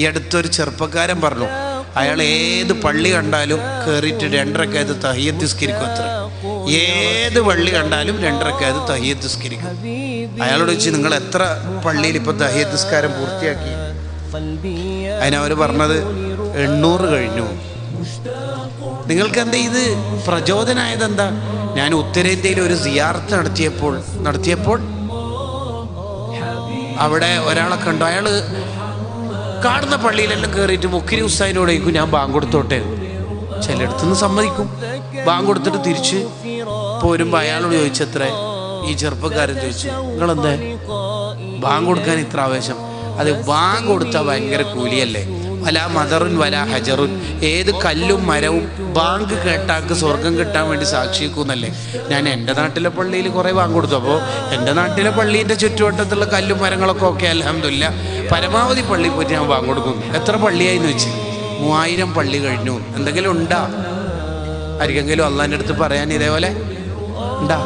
ഈ അടുത്തൊരു ചെറുപ്പക്കാരൻ പറഞ്ഞു അയാൾ ഏത് പള്ളി കണ്ടാലും കയറിയിട്ട് രണ്ടരക്കായത് തഹിയത്ത് സ്കരിക്കും അത്ര. ഏത് പള്ളി കണ്ടാലും രണ്ടരക്കായത് തഹിയത്ത് സ്കരിക്കും അയാളോട് വെച്ച് നിങ്ങൾ എത്ര പള്ളിയിൽ ഇപ്പൊ തഹിയത്ത് നിസ്കാരം പൂർത്തിയാക്കി? അതിനവർ പറഞ്ഞത് എണ്ണൂറ് കഴിഞ്ഞു. നിങ്ങൾക്ക് എന്താ ഇത്? പ്രചോദനായത് എന്താ ഞാൻ ഉത്തരേന്ത്യയിൽ ഒരു സിയാർത്ത് നടത്തിയപ്പോൾ നടത്തിയപ്പോൾ അവിടെ ഒരാളെ കണ്ടു അയാൾ കാണുന്ന പള്ളിയിലെല്ലാം കയറിയിട്ട് മുക്കിരി ഉസ്താദിനോട് ചോദിക്കും ഞാൻ ബാങ്ക് കൊടുത്തോട്ടെ? ചിലയിടത്തുനിന്ന് സമ്മതിക്കും. ബാങ്ക് കൊടുത്തിട്ട് തിരിച്ച് പോരുമ്പോൾ അയാളോട് ചോദിച്ചത്ര ഈ ചെറുപ്പക്കാരൻ ചോദിച്ചു നിങ്ങളെന്താ? ബാങ്ക് കൊടുക്കാൻ ഇത്ര ആവേശം? അത് ബാങ്ക് കൊടുത്താൽ ഭയങ്കര കൂലിയല്ലേ? വല മദറുൻ വല ഹജറുൻ. ഏത് കല്ലും മരവും ബാങ്ക് കേട്ടാക്ക് സ്വർഗം കിട്ടാൻ വേണ്ടി സാക്ഷിക്കുന്നല്ലേ ഞാൻ എന്റെ നാട്ടിലെ പള്ളിയിൽ കുറേ ബാങ്ക് കൊടുത്തു. അപ്പോൾ എന്റെ നാട്ടിലെ പള്ളീന്റെ ചുറ്റുവട്ടത്തുള്ള കല്ലും മരങ്ങളൊക്കെ ഓക്കെ അലഹമില്ല പരമാവധി പള്ളി പോയിട്ട് ഞാൻ കൊടുക്കുന്നു എത്ര പള്ളിയായിന്ന് വെച്ച്? മൂവായിരം പള്ളി കഴിഞ്ഞു. എന്തെങ്കിലും ഉണ്ടാ? ആർക്കെങ്കിലും അള്ളാന്റെ അടുത്ത് പറയാൻ ഇതേപോലെ? ഉണ്ടാ?